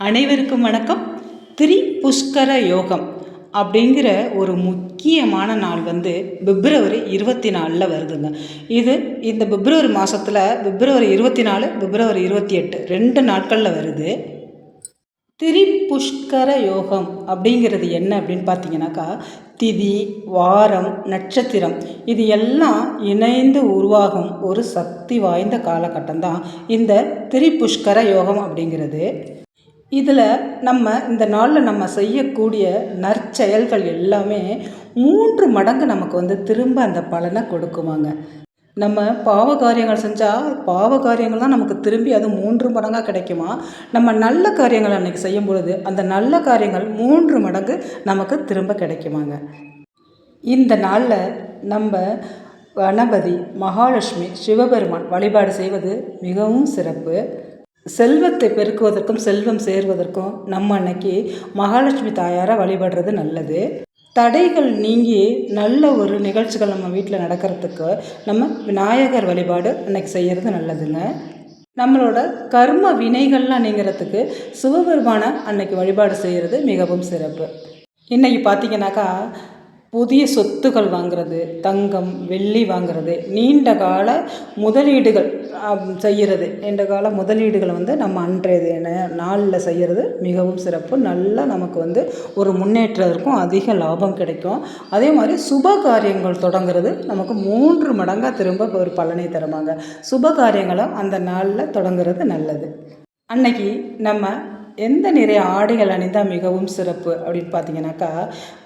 அனைவருக்கும் வணக்கம். திரி புஷ்கர யோகம் அப்படிங்கிற ஒரு முக்கியமான நாள் வந்து பிப்ரவரி இருபத்தி நாலில் வருதுங்க. இது இந்த பிப்ரவரி மாதத்தில் பிப்ரவரி இருபத்தி நாலு பிப்ரவரி இருபத்தி எட்டு ரெண்டு நாட்களில் வருது. திரி புஷ்கர யோகம் அப்படிங்கிறது என்ன அப்படின்னு பார்த்தீங்கன்னாக்கா திதி வாரம் நட்சத்திரம் இது எல்லாம் இணைந்து உருவாகும் ஒரு சக்தி வாய்ந்த காலகட்டம் தான் இந்த திரிபுஷ்கர யோகம் அப்படிங்கிறது. இதில் நம்ம இந்த நாளில் நம்ம செய்யக்கூடிய நற்செயல்கள் எல்லாமே மூன்று மடங்கு நமக்கு வந்து திரும்ப அந்த பலனை கொடுக்குவாங்க நம்ம பாவ காரியங்கள் செஞ்சால் பாவ காரியங்கள் தான் நமக்கு திரும்பி அது மூன்று மடங்காக கிடைக்குமா? நம்ம நல்ல காரியங்கள் அன்றைக்கி செய்யும் பொழுது அந்த நல்ல காரியங்கள் மூன்று மடங்கு நமக்கு திரும்ப கிடைக்குமாங்க. இந்த நாளில் நம்ம கணபதி மகாலட்சுமி சிவபெருமான் வழிபாடு செய்வது மிகவும் சிறப்பு. செல்வத்தை பெருக்குவதற்கும் செல்வம் சேர்வதற்கும் நம்ம அன்னைக்கு மகாலட்சுமி தாயாரை வழிபடுறது நல்லது. தடைகள் நீங்கி நல்ல ஒரு நிகழ்ச்சிகள் நம்ம வீட்டில் நடக்கிறதுக்கு நம்ம விநாயகர் வழிபாடு அன்னைக்கு செய்கிறது நல்லதுங்க. நம்மளோட கர்ம வினைகள்லாம் நீங்கிறதுக்கு சிவபெருமான அன்னைக்கு வழிபாடு செய்கிறது மிகவும் சிறப்பு. இன்றைக்கி பார்த்தீங்கன்னாக்கா புதிய சொத்துக்கள் வாங்கிறது தங்கம் வெள்ளி வாங்கிறது நீண்ட கால முதலீடுகள் செய்கிறது நீண்ட கால முதலீடுகளை வந்து நம்ம அன்றைய நாளில் செய்கிறது மிகவும் சிறப்பு. நல்லா நமக்கு வந்து ஒரு முன்னேற்றம் இருக்கும் அதிக லாபம் கிடைக்கும். அதே மாதிரி சுப காரியங்கள் தொடங்குறது நமக்கு மூன்று மடங்காக திரும்ப ஒரு பலனை தருவாங்க சுப காரியங்களை அந்த நாளில் தொடங்குறது நல்லது. அன்னைக்கு நம்ம எந்த நிறைய ஆடைகள் அணிந்தால் மிகவும் சிறப்பு அப்படின்னு பார்த்தீங்கன்னாக்கா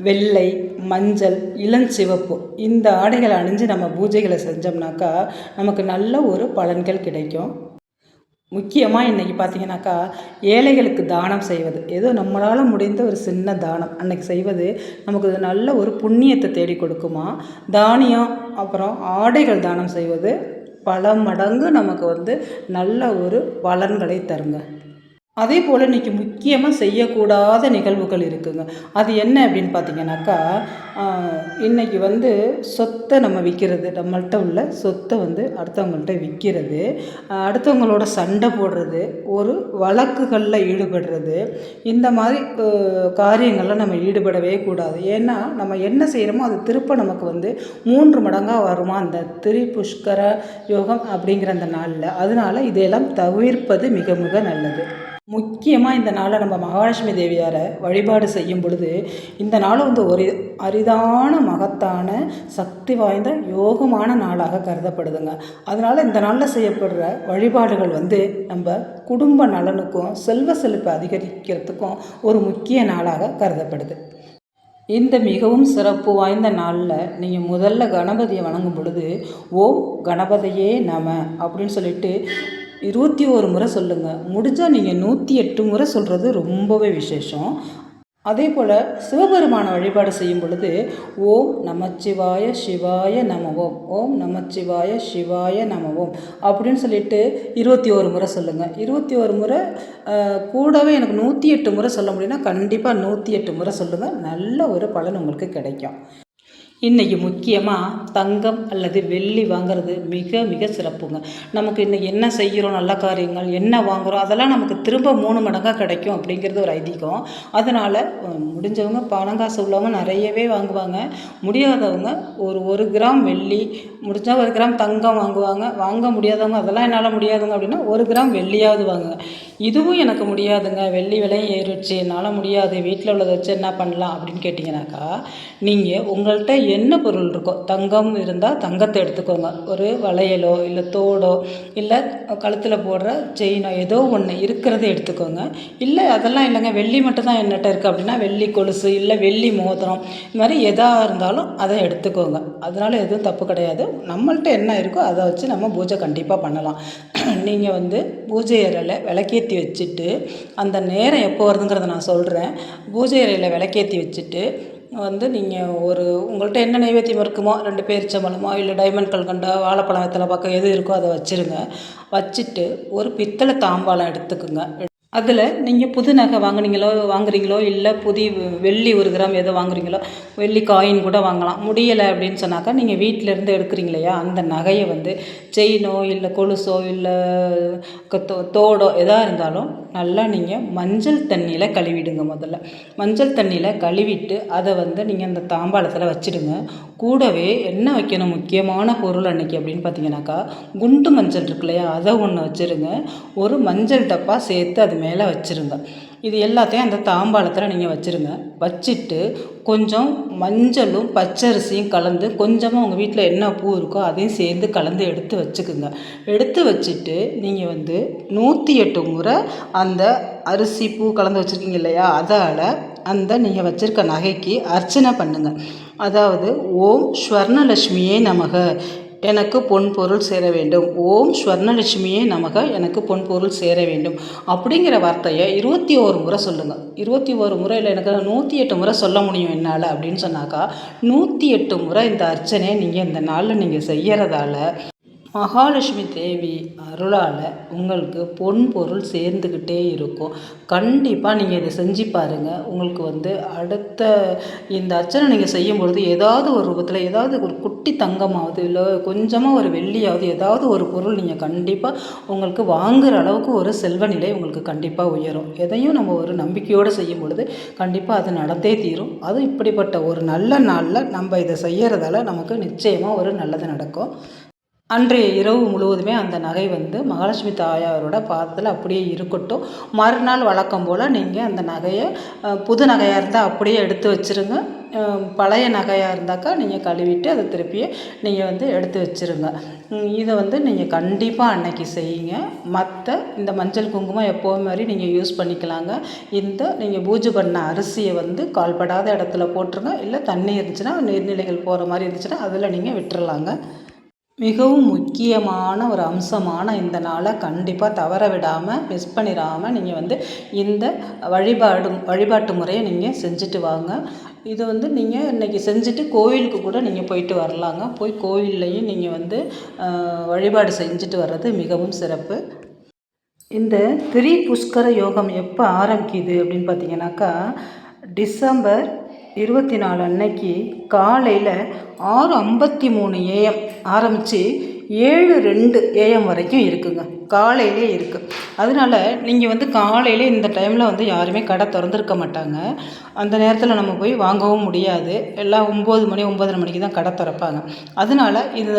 வெள்ளை மஞ்சள் இளஞ்சிவப்பு இந்த ஆடைகளை அணிஞ்சு நம்ம பூஜைகளை செஞ்சோம்னாக்கா நமக்கு நல்ல ஒரு பலன்கள் கிடைக்கும். முக்கியமாக இன்றைக்கி பார்த்தீங்கன்னாக்கா ஏழைகளுக்கு தானம் செய்வது. ஏதோ நம்மளால் முடிந்த ஒரு சின்ன தானம். அன்னைக்கு செய்வது நமக்கு நல்ல ஒரு புண்ணியத்தை தேடி கொடுக்குமா? தானியம் அப்புறம் ஆடைகள் தானம் செய்வது பல மடங்கு நமக்கு வந்து நல்ல ஒரு பலன்களை தருங்க. அதே போல் இன்றைக்கி முக்கியமாக செய்யக்கூடாத நிகழ்வுகள் இருக்குதுங்க அது என்ன அப்படின்னு பார்த்தீங்கன்னாக்கா இன்றைக்கி வந்து சொத்தை நம்ம விற்கிறது நம்மள்கிட்ட உள்ள சொத்தை வந்து அடுத்தவங்கள்ட்ட விற்கிறது அடுத்தவங்களோட சண்டை போடுறது ஒரு வழக்குகளில் ஈடுபடுறது இந்த மாதிரி காரியங்களில் நம்ம ஈடுபடவே கூடாது. ஏன்னா நம்ம என்ன செய்கிறோமோ அது திருப்ப நமக்கு வந்து மூன்று மடங்காக வருமா? அந்த திரிபுஷ்கர யோகம் அப்படிங்கிற அந்த நாளில். அதனால் இதையெல்லாம் தவிர்ப்பது மிக மிக நல்லது. முக்கியமாக இந்த நாளை நம்ம மகாலட்சுமி தேவியாரை வழிபாடு செய்யும் பொழுது இந்த நாள் வந்து ஒரு அரிதான மகத்தான சக்தி வாய்ந்த யோகமான நாளாக கருதப்படுதுங்க. அதனால் இந்த நாளில் செய்யப்படுற வழிபாடுகள் வந்து நம்ம குடும்ப நலனுக்கும் செல்வ செழிப்பை அதிகரிக்கிறதுக்கும் ஒரு முக்கிய நாளாக கருதப்படுது. இந்த மிகவும் சிறப்பு வாய்ந்த நாளில் நீங்கள் முதல்ல கணபதியை வணங்கும் பொழுது ஓம் கணபதியே நம அப்படின்னு சொல்லிட்டு இருபத்தி ஒரு முறை சொல்லுங்கள் முடிஞ்சால் நீங்கள் நூற்றி எட்டு முறை சொல்கிறது ரொம்பவே விசேஷம். அதே போல் சிவபெருமான வழிபாடு செய்யும் பொழுது ஓம் நமச்சிவாய சிவாய நமவோம். ஓம் நமச்சிவாய சிவாய நமவோம் அப்படின்னு சொல்லிட்டு இருபத்தி ஒரு முறை சொல்லுங்கள் இருபத்தி ஒரு முறை கூடவே எனக்கு நூற்றி எட்டு முறை சொல்ல முடியும்னா கண்டிப்பாக நூற்றி எட்டு முறை சொல்லுங்கள் நல்ல ஒரு பலன் உங்களுக்கு கிடைக்கும். இன்றைக்கி முக்கியமாக தங்கம் அல்லது வெள்ளி வாங்கிறது மிக மிக சிறப்புங்க. நமக்கு இன்றைக்கி என்ன செய்கிறோம் நல்ல காரியங்கள் என்ன வாங்குகிறோம் அதெல்லாம் நமக்கு திரும்ப மூணு மடங்காக கிடைக்கும் அப்படிங்கிறது ஒரு ஐதீகம். அதனால் முடிஞ்சவங்க பணம் காசு உள்ளவங்க நிறையவே வாங்குவாங்க. முடியாதவங்க ஒரு ஒரு கிராம் வெள்ளி முடிஞ்சால் ஒரு கிராம் தங்கம் வாங்குவாங்க. வாங்க முடியாதவங்க அதெல்லாம் என்னால் முடியாதுங்க அப்படின்னா ஒரு கிராம் வெள்ளியாவது வாங்குங்க. இதுவும் எனக்கு முடியாதுங்க. வெள்ளி விலையும் ஏறிடுச்சு என்னால் முடியாது. வீட்டில் உள்ளதை வச்சு என்ன பண்ணலாம் அப்படின்னு கேட்டிங்கனாக்கா நீங்கள் உங்கள்கிட்ட என்ன பொருள் இருக்கோ தங்கம் இருந்தால் தங்கத்தை எடுத்துக்கோங்க. ஒரு வளையலோ இல்லை தோடோ இல்லை கழுத்தில் போடுற செயினோ ஏதோ ஒன்று இருக்கிறத எடுத்துக்கோங்க. இல்லை அதெல்லாம் இல்லைங்க வெள்ளி மட்டும் தான் என்னட்ட இருக்குது அப்படின்னா வெள்ளி கொலுசு இல்லை வெள்ளி மோதிரம் இது மாதிரி எதாக இருந்தாலும் அதை எடுத்துக்கோங்க. அதனால் எதுவும் தப்பு கிடையாது. நம்மள்ட்ட என்ன இருக்கோ அதை வச்சு நம்ம பூஜை கண்டிப்பாக பண்ணலாம். நீங்கள் வந்து பூஜை அறையில் விளக்கேற்றி வச்சுட்டு அந்த நேரம் எப்போ வருதுங்கிறத நான் சொல்கிறேன் பூஜை அறையில் விளக்கேற்றி வச்சுட்டு வந்து நீங்கள் ஒரு உங்கள்கிட்ட என்ன நைவேத்தியம் இருக்குமோ ரெண்டு பேரிச்சம்பழமோ இல்லை டைமண்ட் கல்கண்டோ வாழைப்பழம் வெத்தலை பக்கம் எது இருக்கோ அதை வச்சுருங்க. வச்சுட்டு ஒரு பித்தளை தாம்பாளம் எடுத்துக்குங்க. அதில் நீங்கள் புது நகை வாங்குனீங்களோ வாங்குறீங்களோ இல்லை புதி வெள்ளி ஒரு கிராம் எதோ வாங்குறீங்களோ வெள்ளி காயின் கூட வாங்கலாம். முடியலை அப்படின்னு சொன்னாக்கா நீங்கள் வீட்டிலேருந்து எடுக்கிறீங்க இல்லையா அந்த நகையை வந்து செயினோ இல்லை கொலுசோ இல்லை தோடோ எதாக இருந்தாலும் நல்லா நீங்கள் மஞ்சள் தண்ணியில் கழுவிடுங்க முதல்ல. மஞ்சள் தண்ணியில் கழுவிட்டு அதை வந்து நீங்கள் அந்த தாம்பாளத்தில் வச்சுடுங்க. கூடவே என்ன வைக்கணும்? முக்கியமான பொருள் அன்னைக்கு அப்படின்னு பார்த்தீங்கன்னாக்கா குண்டு மஞ்சள் இருக்கு இல்லையா அதை ஒன்று வச்சுருங்க. ஒரு மஞ்சள் டப்பா சேர்த்து அது மேலே வச்சுருங்க. இது எல்லாத்தையும் அந்த தாம்பாளத்தில் நீங்கள் வச்சுருங்க. வச்சுட்டு கொஞ்சம் மஞ்சளும் பச்சரிசியும் கலந்து கொஞ்சமாக உங்கள் வீட்டில் என்ன பூ இருக்கோ அதையும் சேர்ந்து கலந்து எடுத்து வச்சுக்குங்க. எடுத்து வச்சுட்டு நீங்கள் வந்து நூற்றி எட்டு முறை அந்த அரிசி பூ கலந்து வச்சுருக்கீங்க இல்லையா? அதால் அந்த நீங்கள் வச்சுருக்க நகைக்கு அர்ச்சனை பண்ணுங்கள் அதாவது ஓம் ஸ்வர்ணலட்சுமியே நமக. எனக்கு பொன் பொருள் சேர வேண்டும். ஓம் ஸ்வர்ணலட்சுமியே நமக எனக்கு பொன் பொருள் சேர வேண்டும். அப்படிங்கிற வார்த்தையை இருபத்தி ஓரு முறை சொல்லுங்கள் இருபத்தி ஒரு முறையில் எனக்கு நூற்றி எட்டு முறை சொல்ல முடியும் என்னால் அப்படின்னு சொன்னாக்கா நூற்றி எட்டு முறை இந்த அர்ச்சனையை நீங்கள் இந்த நாளில் நீங்கள் செய்கிறதால மகாலட்சுமி தேவி அருளால் உங்களுக்கு பொன் பொருள் சேர்ந்துக்கிட்டே இருக்கும். கண்டிப்பாக நீங்கள் இதை செஞ்சு பாருங்கள் உங்களுக்கு வந்து அடுத்த இந்த அர்ச்சனை நீங்கள் செய்யும் பொழுது ஏதாவது ஒரு ரூபத்தில் ஏதாவது ஒரு குட்டி தங்கமாவது இல்லை கொஞ்சமாக ஒரு வெள்ளியாவது ஏதாவது ஒரு பொருள் நீங்கள் கண்டிப்பாக உங்களுக்கு வாங்குகிற அளவுக்கு ஒரு செல்வ நிலை உங்களுக்கு கண்டிப்பாக உயரும். எதையும் நம்ம ஒரு நம்பிக்கையோடு செய்யும் பொழுது கண்டிப்பாக அது நடந்தே தீரும். அதுவும் இப்படிப்பட்ட ஒரு நல்ல நாளில் நம்ம இதை செய்கிறதால நமக்கு நிச்சயமாக ஒரு நல்லது நடக்கும். அன்றைய இரவு முழுவதுமே அந்த நகை வந்து மகாலட்சுமி தாயாரோட பாதத்தில் அப்படியே இருக்கட்டும். மறுநாள் வழக்கம் போல் நீங்கள் அந்த நகையை புது நகையாக இருந்தால் அப்படியே எடுத்து வச்சுருங்க. பழைய நகையாக இருந்தாக்கா நீங்கள் கழுவிட்டு அதை திருப்பியே நீங்கள் வந்து எடுத்து வச்சுருங்க. இதை வந்து நீங்கள் கண்டிப்பாக அன்னைக்கு செய்யுங்க. மற்ற இந்த மஞ்சள் குங்குமம் எப்போவும் மாதிரி நீங்கள் யூஸ் பண்ணிக்கலாங்க. இந்த நீங்கள் பூஜை பண்ண அரிசியை வந்து கால்படாத இடத்துல போட்டுருங்க. இல்லை தண்ணி இருந்துச்சுன்னா நீர்நிலைகள் போகிற மாதிரி இருந்துச்சுன்னா அதில் நீங்கள் விட்டுறலாங்க. மிகவும் முக்கியமான ஒரு அம்சமான இந்த நாளை கண்டிப்பாக தவற விடாமல் மிஸ் பண்ணிடாமல் நீங்கள் வந்து இந்த வழிபாடு வழிபாட்டு முறையை நீங்கள் செஞ்சுட்டு வாங்க. இது வந்து நீங்கள் இன்றைக்கி செஞ்சுட்டு கோவிலுக்கு கூட நீங்கள் போயிட்டு வரலாங்க. போய் கோவில்லையும் நீங்கள் வந்து வழிபாடு செஞ்சுட்டு வர்றது மிகவும் சிறப்பு. இந்த திரி புஷ்கர யோகம் எப்போ ஆரம்பிக்குது அப்படின்னு பார்த்தீங்கன்னாக்கா டிசம்பர் இருபத்தி நாலு அன்னைக்கு காலையில் ஆறு ஐம்பத்தி மூணு ஏஎம் ஆரம்பித்து ஏழு ரெண்டு ஏஎம் வரைக்கும் இருக்குங்க. காலையிலே இருக்குது அதனால் நீங்கள் வந்து காலையிலே இந்த டைமில் வந்து யாருமே கடை திறந்துருக்க மாட்டாங்க. அந்த நேரத்தில் நம்ம போய் வாங்கவும் முடியாது. எல்லாம் ஒம்பது மணி ஒம்பதரை மணிக்கு தான் கடை திறப்பாங்க. அதனால் இது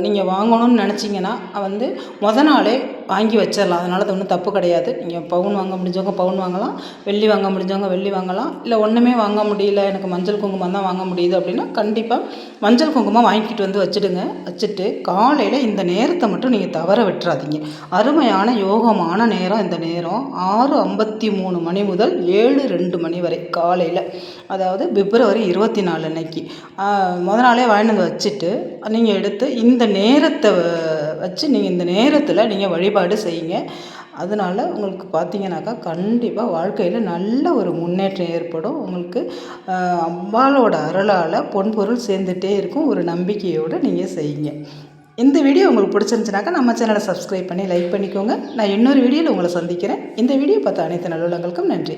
நீங்கள் வாங்கணும்னு நினச்சிங்கன்னா வந்து மொதல் நாளே வாங்கி வச்சிடலாம். அதனால் அது ஒன்றும் தப்பு கிடையாது. நீங்கள் பவுன் வாங்க முடிஞ்சவங்க பவுன் வாங்கலாம். வெள்ளி வாங்க முடிஞ்சவங்க வெள்ளி வாங்கலாம். இல்லை ஒன்றுமே வாங்க முடியல. எனக்கு மஞ்சள் குங்குமம் தான் வாங்க முடியுது அப்படின்னா கண்டிப்பாக மஞ்சள் குங்குமம் வாங்கிட்டு வந்து வச்சுடுங்க. வச்சுட்டு காலையில் இந்த நேரத்தை மட்டும் நீங்கள் தவற விட்டுறாதீங்க. அருமையான யோகமான நேரம் இந்த நேரம். ஆறு ஐம்பத்தி மூணு மணி முதல் ஏழு ரெண்டு மணி வரை காலையில். அதாவது பிப்ரவரி இருபத்தி நாலு அன்னைக்கு. முத நாளே வாங்கிட்டு வந்து வச்சுட்டு நீங்கள் எடுத்து இந்த நேரத்தை வச்சு நீங்கள் இந்த நேரத்தில் நீங்கள் வழிபாடு செய்யுங்க. அதனால் உங்களுக்கு பார்த்தீங்கன்னாக்கா கண்டிப்பாக வாழ்க்கையில் நல்ல ஒரு முன்னேற்றம் ஏற்படும். உங்களுக்கு அம்பாலோட அருளால் பொன்பொருள் சேர்ந்துகிட்டே இருக்கும். ஒரு நம்பிக்கையோடு நீங்கள் செய்யுங்க. இந்த வீடியோ உங்களுக்கு பிடிச்சிருந்துச்சுனாக்கா நம்ம சேனலை சப்ஸ்கிரைப் பண்ணி லைக் பண்ணிக்கோங்க. நான் இன்னொரு வீடியோவில் உங்களை சந்திக்கிறேன். இந்த வீடியோ பார்த்த அனைத்து நல்லுள்ளங்களுக்கும் நன்றி.